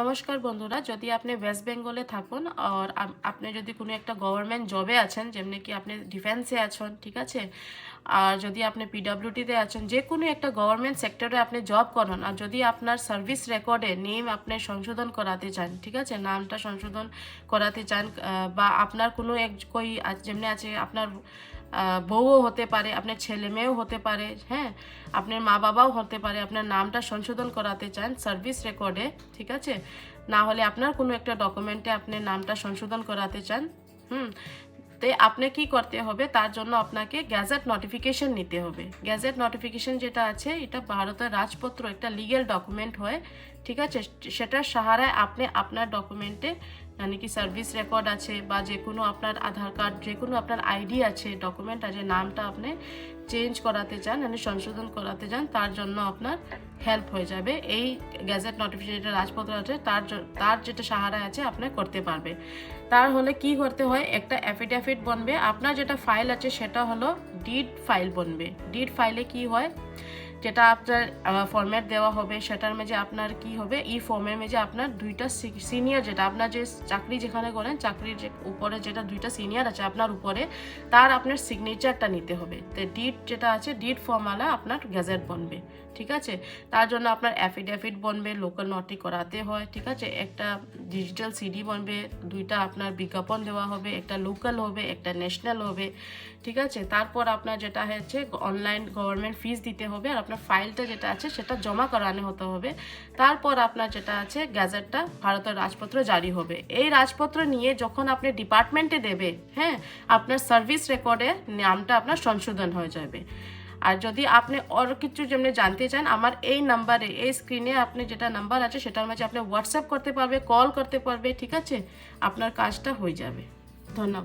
নমস্কার বন্ধুরা, যদি আপনি ওয়েস্ট বেঙ্গলে থাকুন আর আপনি যদি কোনো একটা গভর্নমেন্ট জবে আছেন, যেমনি কি আপনি ডিফেন্সে আছেন, ঠিক আছে? আর যদি আপনি পিডাব্লিউটিতে আছেন, যে কোনো একটা গভর্নমেন্ট সেক্টরে আপনি জব করেন আর যদি আপনার সার্ভিস রেকর্ডে নেম আপনি সংশোধন করাতে চান, ঠিক আছে? নামটা সংশোধন করাতে চান বা আপনার কোনো এক, কই যেমনি আছে, আপনার বউও হতে পারে, আপনার ছেলে মেয়েও হতে পারে হ্যাঁ? আপনার মা বাবাও হতে পারে, আপনার নামটা সংশোধন করাতে চান সার্ভিস রেকর্ডে ঠিক আছে? না হলে আপনার কোনো একটা ডকুমেন্টে আপনি নামটা সংশোধন করাতে চান, হুম? তে আপনি কি করতে হবে? তার জন্য আপনাকে গ্যাজেট নোটিফিকেশন নিতে হবে। গ্যাজেট নোটিফিকেশন যেটা আছে, এটা ভারতের রাজপত্র একটা লিগেল ডকুমেন্ট হয়, ঠিক আছে? সেটার সাহারায় আপনি আপনার ডকুমেন্টে মানে কি সার্ভিস রেকর্ড আছে বা যে কোনো আপনার আধার কার্ড যে কোনো আপনার আইডি আছে ডকুমেন্ট আছে, নামটা আপনি চেঞ্জ করাতে চান মানে সংশোধন করাতে চান, তার জন্য আপনার হেল্প হয়ে যাবে। এই গ্যাজেট নোটিফিকেশন যেটা রাজপত্র আছে, তার তার যেটা সাহারা আছে আপনি করতে পারবে। তার হলে কি করতে হয়, একটা অ্যাফিডেভিট বনবে। আপনার যেটা ফাইল আছে, সেটা হলো ডিড ফাইল বনবে। ডিড ফাইলে কি হয় যেটা আপনার ফর্ম্যাট দেওয়া হবে, সেটার মেঝে আপনার কি হবে? এই ফর্মের মেঝে আপনার দুইটা সিনিয়র যেটা, আপনার যে চাকরি যেখানে করেন চাকরির যে উপরে যেটা দুইটা সিনিয়র আছে আপনার উপরে, তার আপনার সিগনেচারটা নিতে হবে। তো ডিড যেটা আছে ডিড ফর্মালা আপনার গ্যাজেট বনবে, ঠিক আছে? তার জন্য আপনার অ্যাফিডেভিট বনবে লোকাল নটি করাতে হয়, ঠিক আছে? একটা ডিজিটাল সিডি বনবে, দুইটা আপনার বিজ্ঞাপন দেওয়া হবে, একটা লোকাল হবে, একটা ন্যাশনাল হবে, ঠিক আছে? তারপর আপনার যেটা হচ্ছে অনলাইন গভর্নমেন্ট ফিস দিতে হবে, আর আপনার ফাইলটা যেটা আছে, সেটা জমা করানো হতে হবে। তারপর আপনার যেটা আছে, গ্যাজেটটা ভারতের রাজপত্র জারি হবে। এই রাজপত্র নিয়ে যখন আপনি ডিপার্টমেন্টে দেবে হ্যাঁ আপনার সার্ভিস রেকর্ডে নামটা আপনার সংশোধন হয়ে যাবে। আর যদি আপনি আর কিছু যেমনি জানতে চান, আমার এই নাম্বারে এই স্ক্রিনে আপনি যেটা নাম্বার আছে, সেটার মাঝে আপনি হোয়াটসঅ্যাপ করতে পারবে কল করতে পারবে, ঠিক আছে? আপনার কাজটা হয়ে যাবে। ধন্যবাদ।